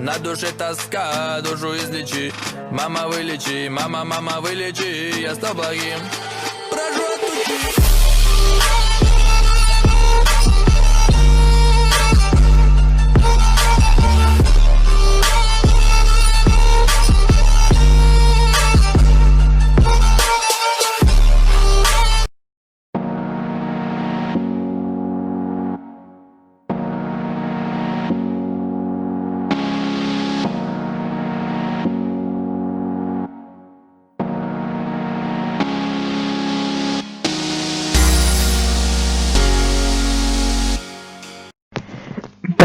На душе тоска, душу излечи. Мама вылечи, мама, мама вылечи Я стал благим. Прошу отучи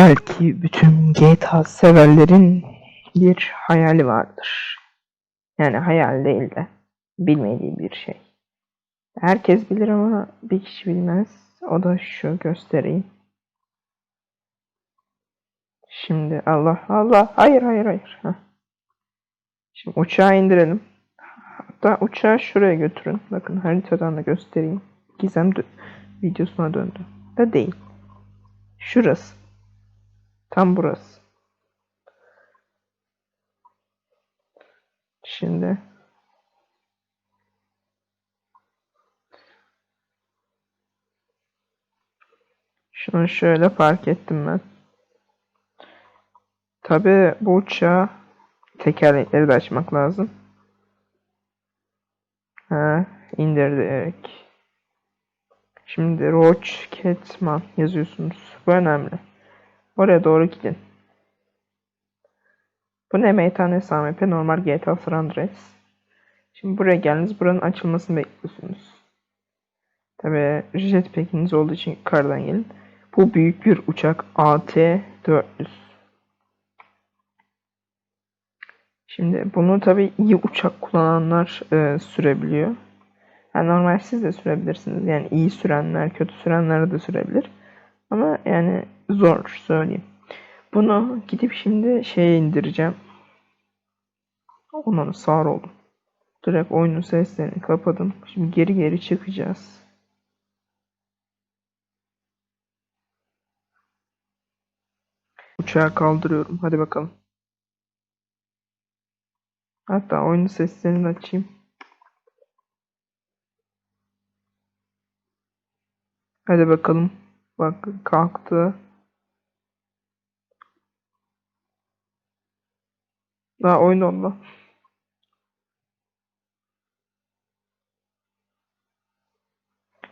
Belki bütün GTA severlerin bir hayali vardır. Yani hayal değil de bilmediği bir şey. Herkes bilir ama bir kişi bilmez. O da şu göstereyim. Şimdi Allah Allah hayır hayır hayır. Şimdi uçağı indirelim. Hatta uçağı şuraya götürün. Bakın haritadan da göstereyim. Gizem videosuna döndü. Da değil. Şurası. Tam burası. Şimdi şunu şöyle fark ettim ben. Tabi bu uçağı tekerlekleri de açmak lazım. Ha, indirdik. Şimdi Roach Catman yazıyorsunuz. Bu önemli. Oraya doğru gidin. Bu ne meytane SMP normal GTA San Andreas. Şimdi buraya geldiniz. Buranın açılmasını bekliyorsunuz. Tabi jetpack'iniz olduğu için yukarıdan gelin. Bu büyük bir uçak AT-400. Şimdi bunu tabi iyi uçak kullananlar e, sürebiliyor. Yani normal siz de sürebilirsiniz. Yani iyi sürenler, kötü sürenler de sürebilir. Ama yani zor söyleyeyim. Bunu gidip şimdi şeye indireceğim. Onun sağır oldum. Direkt oyunun seslerini kapadım. Şimdi geri geri çıkacağız. Uçağı kaldırıyorum. Hadi bakalım. Hatta oyunun seslerini açayım. Hadi bakalım. Bak kalktı. Daha oyun oldu.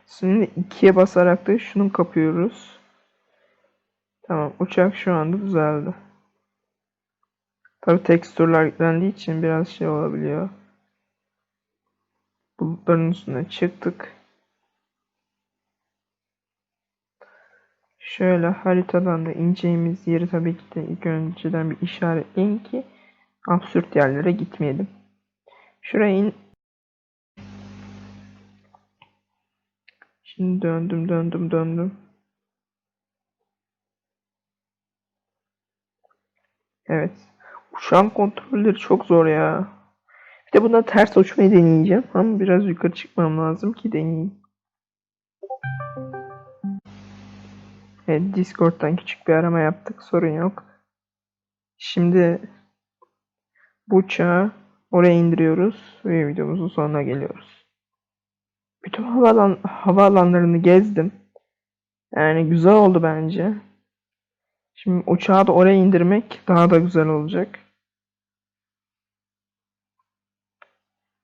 Şimdi ikiye basarak da şunu kapıyoruz. Tamam uçak şu anda düzeldi. Tabi tekstürler yüklendiği için biraz şey olabiliyor. Bulutların üstüne çıktık. Şöyle haritadan da ineceğimiz yeri tabii ki de ilk önceden bir işaretleyin ki absürt yerlere gitmeyelim. Şuraya in. Şimdi döndüm döndüm döndüm. Evet. Uçağın kontrolleri çok zor ya. Bir de buna ters uçmayı deneyeceğim. Ama biraz yukarı çıkmam lazım ki deneyeyim. Evet, Discord'dan küçük bir arama yaptık. Sorun yok. Şimdi bu uçağı oraya indiriyoruz ve videomuzun sonuna geliyoruz. Bütün havaalan havaalanlarını gezdim. Yani güzel oldu bence. Şimdi uçağı da oraya indirmek daha da güzel olacak.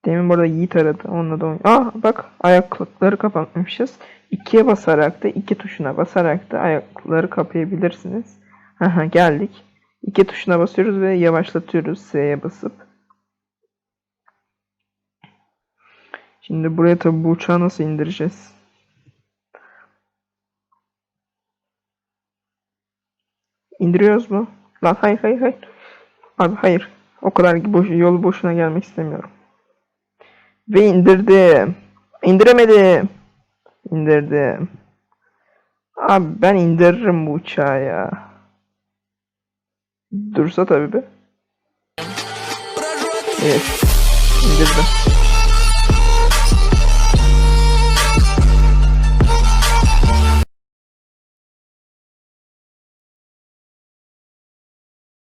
Demin burada Yiğit aradı. Onunla da oyun. Aa bak ayaklıkları kapatmışız. İkiye basarak da iki tuşuna basarak da ayakları kapayabilirsiniz. Aha geldik. İki tuşuna basıyoruz ve yavaşlatıyoruz S'ye basıp. Şimdi buraya tabi bu uçağı nasıl indireceğiz? İndiriyoruz mu? Lan hayır hayır hayır. Abi hayır. O kadar boş, yolu boşuna gelmek istemiyorum. Ve indirdim. İndiremedim. İndirdim. Abi ben indiririm bu uçağı ya. Dursa tabii be. Evet. İndirdim.